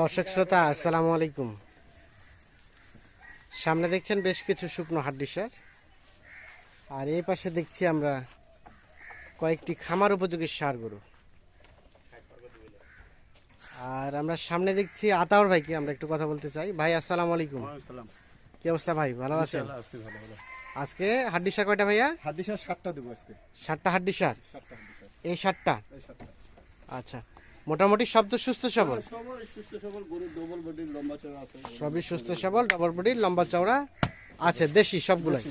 দর্শক শ্রোতা আসসালামু আলাইকুম। সামনে দেখছেন বেশ কিছু শুকনো হাড্ডি সার। আর এই পাশে দেখছি আমরা কয়েকটি খামার উপযোগী সার গরু। আর আমরা সামনে দেখছি আতাউর ভাইকে আমরা একটু কথা বলতে চাই। ভাই আসসালামু আলাইকুম। কি অবস্থা ভাই? ভালো আছেন? আজকে হাড্ডি সার কয়টা ভাইয়া? হাদিসা সাতটা দেবো আজকে। সাতটা হাড্ডি সার? সাতটা এই সাতটা? এই সাতটা। আচ্ছা। মোটামুটি সব তো সুস্থ সবল সবাই সুস্থ সবল ডবল বডির লম্বা চওড়া আছে দেশি সবগুলাই।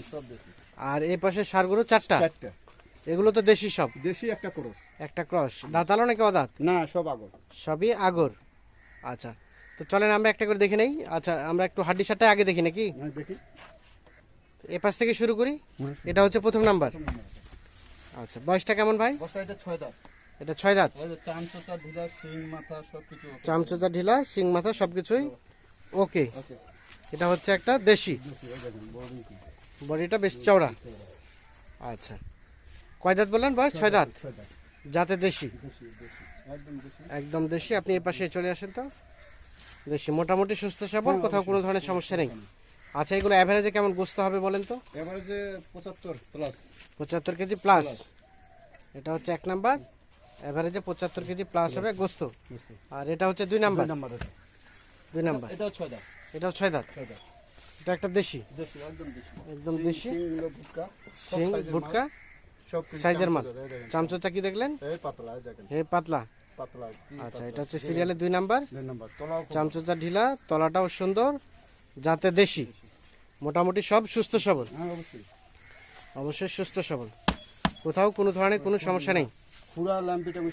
আর এই পাশে সারগুলো চারটা? চারটা। এগুলো তো দেশি সব। দেশি একটা ক্রস। একটা ক্রস। দাঁতালো নাকি অদাঁত? না সব আগর। সবই আগর। আচ্ছা তো চলেন আমরা একটা করে দেখে নেই। আচ্ছা আমরা একটু হাড্ডি সারটা আগে দেখি নাকি? হ্যাঁ, দেখি। এ পাশ থেকে শুরু করি। এটা হচ্ছে প্রথম নাম্বার। আচ্ছা বয়সটা কেমন ভাই? বস্তা এটা ছয় দাঁত। এটা ছয় দাঁত এই যে চাম চোচা ঢিলা শিং মাথা সবকিছু চামচোচা ঢিলা শিং মাথা সবকিছুই ওকে এটা হচ্ছে একটা দেশি। বডিটা বেশ চওড়া। আচ্ছা। কয় দাঁত বললেন বয়স? ছয় দাঁত। যাতে দেশি। একদম দেশি। আপনি এই পাশে চলে আসেন তো। দেশি। মোটামুটি সুস্থ সবল কোথাও কোনো ধরনের সমস্যা নেই। আচ্ছা এগুলো অ্যাভারেজে কেমন বুঝতে হবে বলেন তো? যে পঁচাত্তর প্লাস পঁচাত্তর কেজি প্লাস এটা হচ্ছে এক নাম্বার। অ্যাভারেজে পঁচাত্তর কেজি প্লাস হবে গোস্ত। আর এটা হচ্ছে দুই নাম্বার। নাম্বার দুই নাম্বার। এটাও ছয় দাঁত। এটাও ছয় দাঁত। এটা একটা দেশি। দেশি একদম দেশি। একদম দেশি। শিংগুলো ভুটকা সাইজের মাল, চামচা, এই দেখেন। চামচোচা কি দেখলেন? এই পাতলা দেখেন। হে পাতলা। পাতলা আচ্ছা এটা হচ্ছে সিরিয়ালের দুই নাম্বার। চামচোচা ঢিলা তলাটাও সুন্দর যাতে দেশি। মোটামুটি সব সুস্থ সবল। হ্যাঁ অবশ্যই। অবশ্যই সুস্থ সবল। কোথাও কোনো ধরনের কোনো সমস্যা নেই। পুরা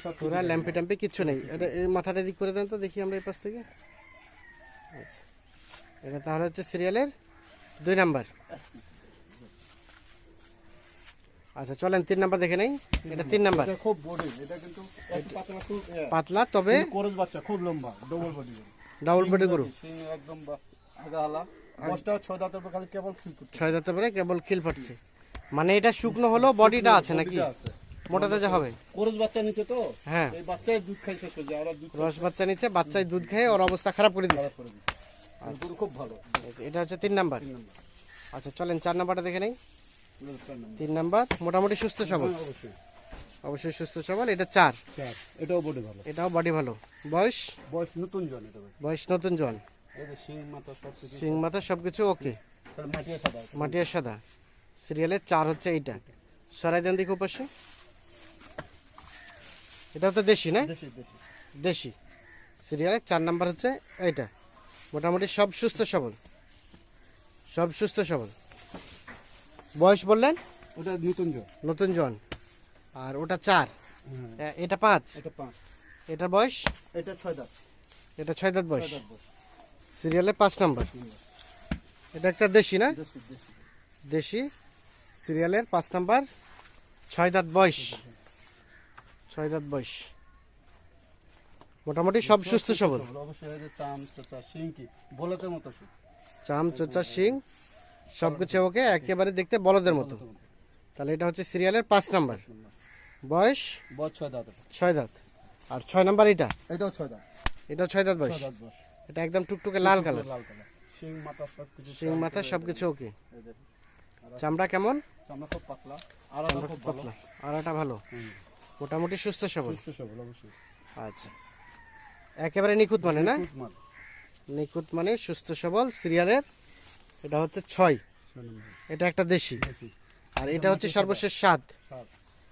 সব পুরা ল্যাম্পি কিচ্ছু নেই। এটা এই মাথাটা দিক করে দেন তো দেখি আমরা এই পাশ থেকে। আচ্ছা। এটা তাহলে হচ্ছে সিরিয়ালের দুই নাম্বার। আচ্ছা চলেন তিন নাম্বার দেখে নেই। এটা তিন নাম্বার। খুব বডি এটা কিন্তু পাতলা তবে বাচ্চা খুব লম্বা ডবল বডি ডাবল বডি গরু। একদম ছয় দাঁতের খালি কেবল খিল ছয় দাঁতের পরে কেবল খিল ফাটছে মানে এটা শুকনো হলো বডিটা আছে নাকি? আছে। মোটা তাজা হবে। করজ বাচ্চা নিচে তো হ্যাঁ। এই বাচ্চায় দুধ খাই শেষ হয়ে যায়। আর দুধ রস বাচ্চা নিচ্ছে বাচ্চায় দুধ খেয়ে ওর অবস্থা খারাপ করে দিচ্ছে করে গরু খুব ভালো। এটা হচ্ছে তিন নাম্বার। আচ্ছা চলেন চার নাম্বারটা দেখে নেই। তিন নাম্বার মোটামুটি সুস্থ সবল। হ্যাঁ, অবশ্যই। অবশ্যই সুস্থ সবল এটা চার। এটাও বডি ভালো। এটাও বডি ভালো। বয়স? বয়স নতুন জন এটা বয়স নতুন জন। শিং মাথা সব কিছু। সিং ওকে মাটিয়ে সাদা। সিরিয়ালের চার হচ্ছে এইটা। সরাই দেন দেখি পাশে এটা তো দেশি না? দেশি সিরিয়ালের চার নাম্বার হচ্ছে এইটা। মোটামুটি সব সুস্থ সবল। সব সুস্থ সবল। বয়স বললেন? ওটা নতুন জন নতুন জন আর ওটা চার। হ্যাঁ। এটা পাঁচ? এটা পাঁচ। এটার বয়স? এটা ছয় দাঁত। এটা ছয় দাঁত বয়স। সিরিয়ালে পাঁচ নাম্বার। এটা একটা দেশি না? দেশি সিরিয়ালের পাঁচ নাম্বার। ছয় দাঁত বয়স। ছয় দাঁত বয়স। মোটামুটি সব সুস্থ সবল। চাম চাচা শিং কি? বলতের মতো শিং। চাম চোচা শিং সব কিছু ওকে একেবারে দেখতে বলদের মতো। তাহলে এটা হচ্ছে সিরিয়ালের পাঁচ নাম্বার। বয়স? ছয় দাঁত। ছয় দাঁত। আর ছয় নাম্বার এটা? এটাও ছয় দাঁত। এটাও ছয় দাঁত বয়স? এটা একদম টুকটুকে লাল কালার। শিং মাথা সব কিছু শিং মাথা সব কিছু ওকে। চামড়া কেমন? চামড়া খুব পাতলা। খুব ভালো। মোটামুটি সুস্থ সবল। সুস্থ সবল অবশ্যই। আচ্ছা। একেবারে নিখুঁত মানে না? নিখুঁত মানে। সুস্থ সবল সিরিয়ালের এটা হচ্ছে ছয়। এটা একটা দেশি। আর এটা হচ্ছে সর্বশেষ সাত।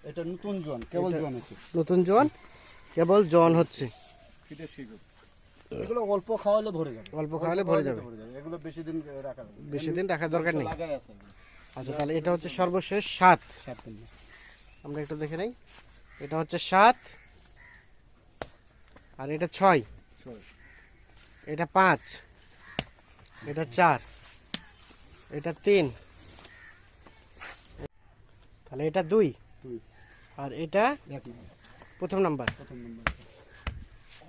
এটা নতুন জন কেবল জন আছে নতুন জন কেবল জন হচ্ছে। এগুলো অল্প খাওয়ালে ভরে যাবে। অল্প খাওয়ালে ভরে যাবে। এগুলো বেশি দিন রাখা বেশি দিন রাখার দরকার নেই। আচ্ছা তাহলে এটা হচ্ছে সর্বশেষ সাত। সাত আমরা একটু দেখে নেই। এটা হচ্ছে সাত। আর এটা ছয়। এটা পাঁচ। এটা চার। এটা তিন। তাহলে এটা দুই। আর এটা প্রথম নাম্বার। প্রথম নম্বর।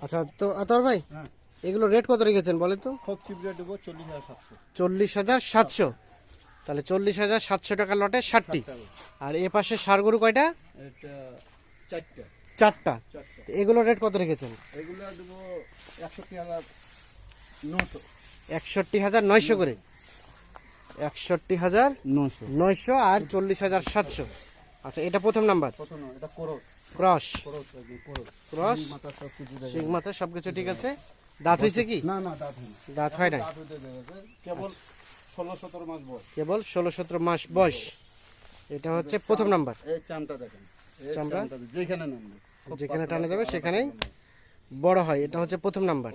আচ্ছা তো আতর ভাই হ্যাঁ। এগুলো রেট কত রেখেছেন বলেন তো? খুব চিপ রেট দেবো চল্লিশ হাজার সাতশো। চল্লিশ হাজার সাতশো। তাহলে চল্লিশ হাজার সাতশো টাকা লটে ষাটটি। আর এ পাশে সার গরু কয়টা? এটা চারটা। চারটা। চারটা। এগুলো রেট কত রেখেছেন? এগুলো দেবো একষট্টি হাজার নশো একষট্টি হাজার নয়শো করে। একষট্টি হাজার নশো নয়শো আর চল্লিশ হাজার সাতশো। আচ্ছা এটা প্রথম নাম্বার? করস। ক্রস। ক্রস মাথা সব কিছু মাথা সবকিছু ঠিক আছে। দাঁত হয়েছে কি? না না দাঁত হয় না দাঁত হয় কেবল ষোলো সতেরো মাস বয়স। কেবল ষোলো সতেরো মাস বয়স। এটা হচ্ছে প্রথম নাম্বার। এই চামটা দেখেন। চামড়া? যেখানে নামবে যেখানে টানা যাবে সেখানেই বড় হয়। এটা হচ্ছে প্রথম নাম্বার।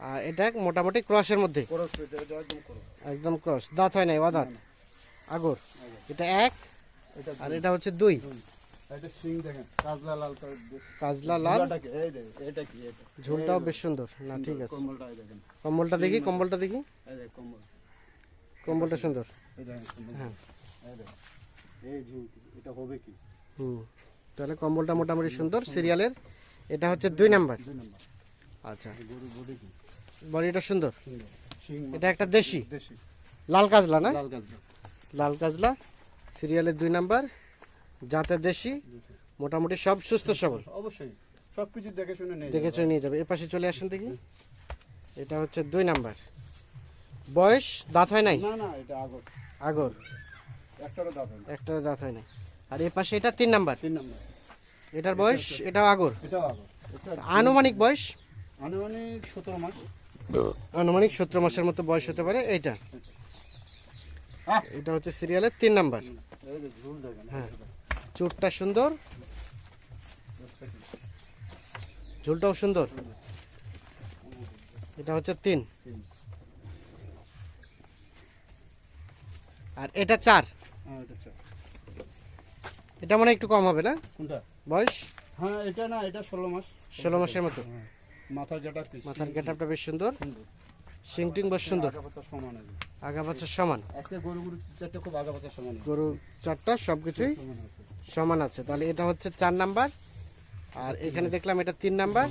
আর এটা মোটামুটি ক্রসের মধ্যে। একদম ক্রস। দাঁত হয় নাই অদাঁত আগর। এটা এক আর এটা হচ্ছে দুই। কাজলা লাল ঝুলটাও বেশ সুন্দর। না ঠিক আছে। কম্বলটা দেখি কম্বলটা দেখি। কম্বল। কম্বলটা সুন্দর। হ্যাঁ। এটা হবে কি? হুম। তাহলে কম্বলটা মোটামুটি সুন্দর। সিরিয়ালের। এটা হচ্ছে দুই নাম্বার। আচ্ছা। বডিটা সুন্দর? এটা একটা দেশি? লাল কাজলা না? লাল কাজলা। সিরিয়ালের দুই নাম্বার। যাতে দেশি মোটামুটি সব সুস্থ সবল। অবশ্যই। সব কিছু দেখে শুনে দেখে চলে নিয়ে যাবে। এ পাশে চলে আসেন দেখি। এটা হচ্ছে দুই নাম্বার। বয়স দাঁত হয় নাই? না না এটা আগর। আগর। একটারও হয় না দাঁত হয় নাই। আর এ পাশে এটা তিন নাম্বার। তিন নম্বর। এটার বয়স এটাও আগর। এটাও আগর। এটা আনুমানিক বয়স? আনুমানিক সতেরো মাস। আনুমানিক সতেরো মাসের মতো বয়স হতে পারে এইটা। এটা হচ্ছে সিরিয়ালের তিন নাম্বার। হ্যাঁ। সুন্দর। ঝুলটাও সুন্দর। এটা হচ্ছে তিন। তিন। আর এটা চার। হ্যাঁ এটা চার। এটা মনে একটু কম হবে না? কোনটা? বয়স? হ্যাঁ এটা না এটা ষোলো মাস। ষোলো মাসের মতো। হ্যাঁ। মাথার পিস মাথার গেটআপটা বেশ সুন্দর। সিংটিং বেশ সুন্দর। আগা পাতা সমান। আজকে গরু গরু চারটে খুব আগা পাতা সমান। গরু চারটা সব কিছুই সমান আছে। তাহলে এটা হচ্ছে চার নাম্বার। আর এখানে দেখলাম এটা তিন নাম্বার।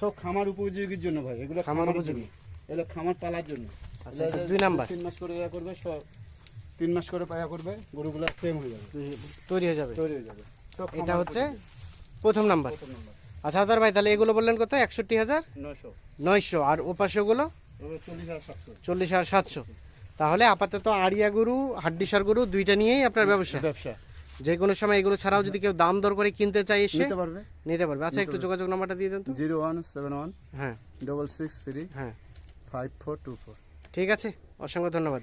সব খামার উপযোগীর জন্য ভাই এগুলো খামার উপযোগী। এগুলো খামার পালার জন্য। আচ্ছা দুই নাম্বার। তিন মাস করে করবে সব তিন মাস করে পায়া করবে গরুগুলো হয়ে যাবে। তৈরি হয়ে যাবে। তৈরি হয়ে যাবে। এটা হচ্ছে প্রথম নাম্বার। আচ্ছা হাজার ভাই তাহলে এগুলো বললেন কত? একষট্টি হাজার? নয়শো। আর ওপাশেগুলো চল্লিশ হাজার সাতশো। তাহলে আপাতত আড়িয়া গরু হাড্ডিসার গরু দুইটা নিয়েই আপনার ব্যবসা। ব্যবসা। যে কোনো সময় এগুলো ছাড়াও যদি কেউ দাম দর করে কিনতে চাই এসে নিতে পারবে। নিতে পারবে। আচ্ছা একটু যোগাযোগ নাম্বারটা দিয়ে দেন তো। জিরো ওয়ান সেভেন ওয়ান হ্যাঁ। ডবল সিক্স থ্রি হ্যাঁ। Five four two four. ঠিক আছে। অসংখ্য ধন্যবাদ।